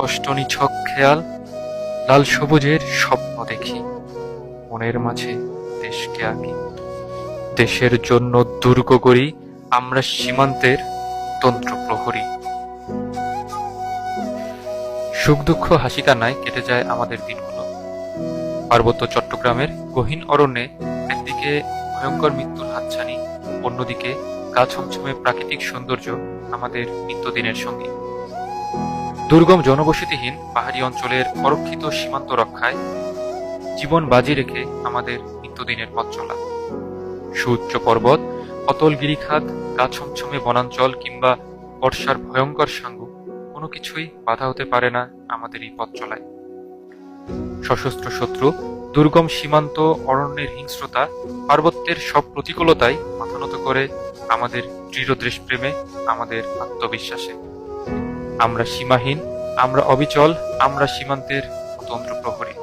স্পষ্ট নিছক খেয়াল, লাল সবুজের স্বপ্ন দেখি। মনের মাঝে দেশকে আঁকি। দেশের জন্য দুর্গ করি, আমরা সীমান্তের তন্ত্র প্রহরী সুখ দুঃখ হাসি কান্নায় কেটে যায় আমাদের দিনগুলো। পার্বত্য চট্টগ্রামের গহীন অরণ্যে একদিকে ভয়ঙ্কর মৃত্যুর হাতছানি, অন্যদিকে গা ছমছমে প্রাকৃতিক সৌন্দর্য আমাদের নিত্যদিনের সঙ্গী। দুর্গম জনবসতিহীন পাহাড়ি অঞ্চলের অরক্ষিত সীমান্ত রক্ষায় জীবন বাজি রেখে আমাদের নিত্যদিনের পথ চলা। সুউচ্চ পর্বত, অতল গিরিখাত গা ছমছমে বনাঞ্চল কিংবা বর্ষার ভয়ঙ্কর সাঙ্গু কোনো কিছুই বাধা হতে পারে না আমাদের এই পথ চলায়। সশস্ত্র শত্রু, দুর্গম সীমান্ত অরণ্যের হিংস্রতা, পার্বত্যের সব প্রতিকূলতাই মাথা নত করে আমাদের দৃঢ় দেশপ্রেমে, আমাদের আত্মবিশ্বাসে। আমরা সীমাহীন আমরা অবিচল আমরা সীমান্তের তন্ত্র প্রহরী